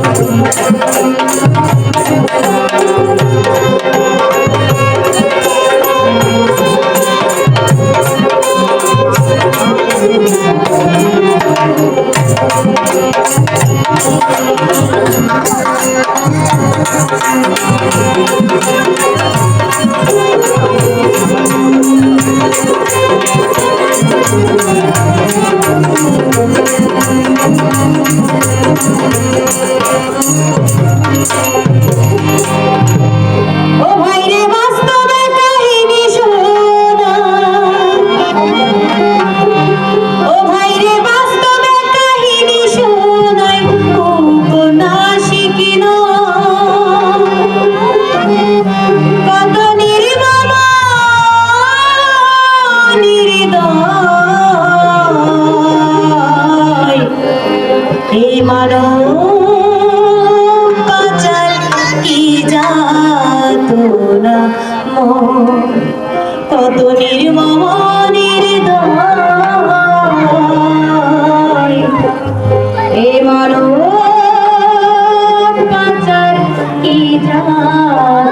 Thank you.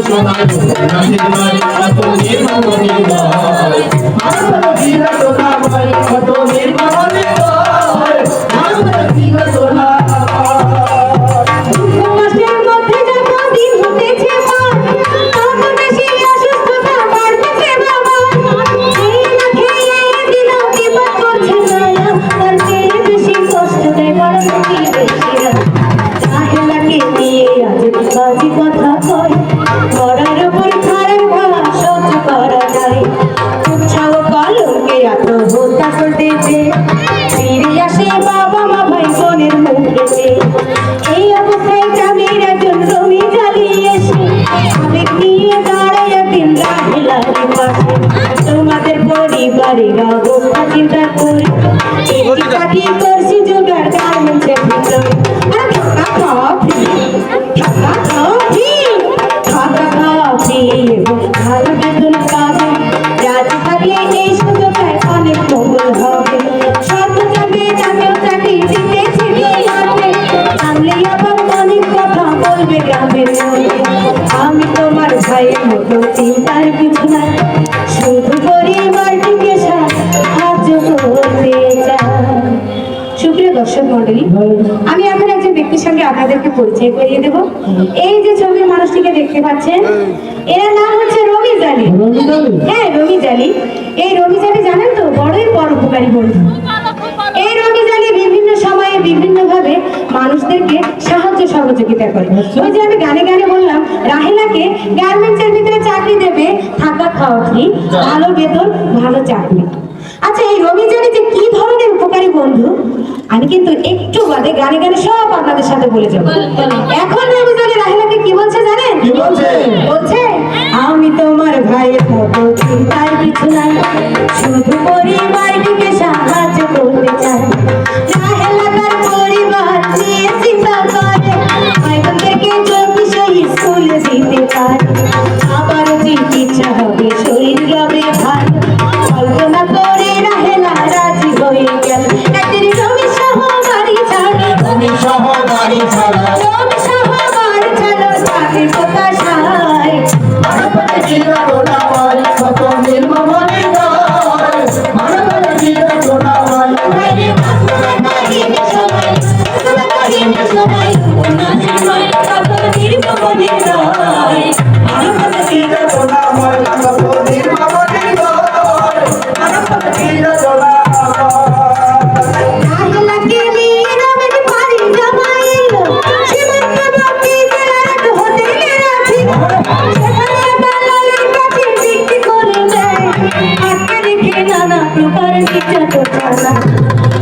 তোমার नहीं पड़ेगा वो खातिर भरपूर तेरी खातिर कुर्सी जुगाड़ कर हम जब निकलो थका कॉफ़ी थका कॉफ़ी थका कॉफ़ी वो खाला बेतुल काफ़ी रात थकले इश्क আপনাদেরকে পরিচয় করিয়ে দেব। এই যে ছবির মানুষটিকে দেখতে পাচ্ছেন এর নাম হচ্ছে রবি জালি হ্যাঁ রবি জালি এই রবি জালি জানেন তো? বড়ই পরোপকারী বন্ধু। এই রবি জালি বিভিন্ন সময়ে বিভিন্ন ভাবে মানুষদেরকে সাহায্য সহযোগিতা করে। ওই যে আমি গানে গানে বললাম রাহেলাকে গার্মেন্টসের ভিতরে চাকরি দেবে থাকা খাওয়া ফ্রি ভালো বেতন ভালো চাকরি। আচ্ছা এই রবি জালি যে কি উপকারী বন্ধু আমি কিন্তু একটু বাদে গানে গানে সব আপনাদের সাথে বলে যাব। এখন আমি জানি রাহেলাকে কি বলছে জানেন? কি বলছে? বলছে আমি তোমার ভাইয়ের মতো চিন্তার কিছু নাই। শুধু পরিবারটিকে সাহায্য করতে চাই। রাহেলাকার পরিবার নিয়ে চিন্তা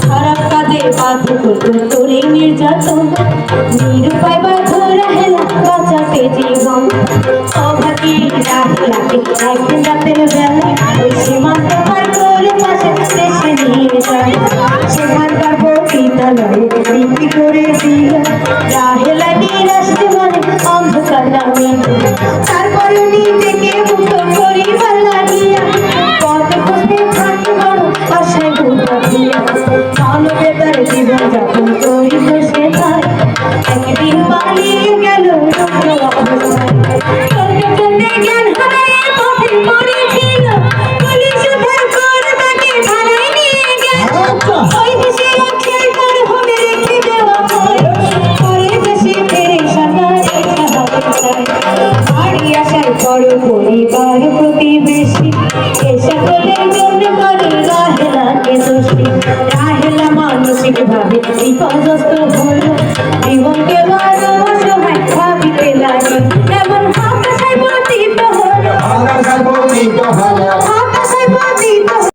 খারাপ কাজে বাধ্য করতো তোরে নির্যাতন নিরুপায় If I just don't